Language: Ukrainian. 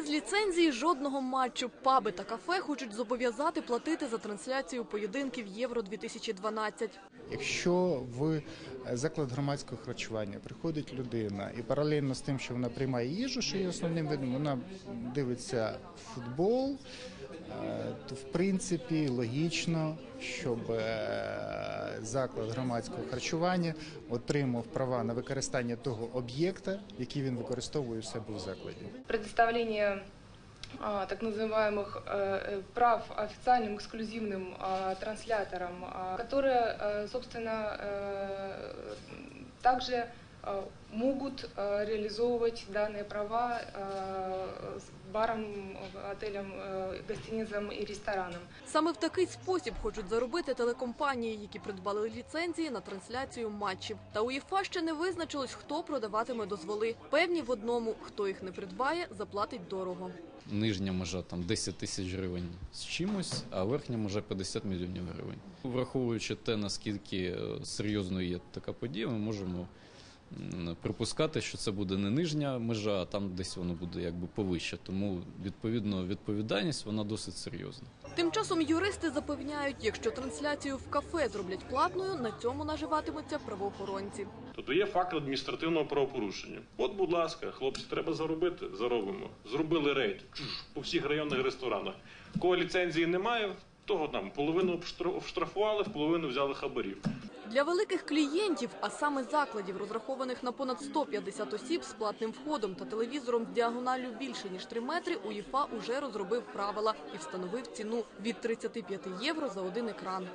Без ліцензії жодного матчу. Паби та кафе хочуть зобов'язати платити за трансляцію поєдинків Євро 2012. Якщо в заклад громадського харчування приходить людина і паралельно з тим, що вона приймає їжу, що є основним видом, вона дивиться футбол, е, то в принципі логічно, щоб е, заклад громадського харчування отримав права на використання того об'єкта, який він використовує у себе в закладі. предоставление а, так называемых э, э, прав официальным эксклюзивным а, трансляторам, а, которые, э, собственно, э, также э, могут э, реализовывать данные права э, с барам, отелям, э, гостиницам и ресторанам. Саме в такий спосіб хочуть заробити телекомпанії, які придбали ліцензії на трансляцію матчів. Та УЄФА ще не визначилось, хто продаватиме дозволи. Певні в одному, хто їх не придбає, заплатить дорого. Нижня межа там 10 тисяч гривень з чимось, а верхня межа 50 мільйонів гривень. Враховуючи те, наскільки е, серйозною є така подія, ми можемо м, припускати, що це буде не нижня межа, а там десь воно буде якби повище. Тому відповідно відповідальність вона досить серйозна. Тим часом юристи запевняють, якщо трансляцію в кафе зроблять платною, на цьому наживатимуться правоохоронці. Тобто є факт адміністративного правопорушення. От, будь ласка, хлопці, треба заробити, заробимо. Зробили рейд чуш, по всіх районних ресторанах. Кого ліцензії немає, того там половину обштра- штрафували, в половину взяли хабарів. Для великих клієнтів, а саме закладів, розрахованих на понад 150 осіб з платним входом та телевізором з діагоналлю більше ніж 3 метри, УЄФА уже розробив правила і встановив ціну від 35 євро за один екран.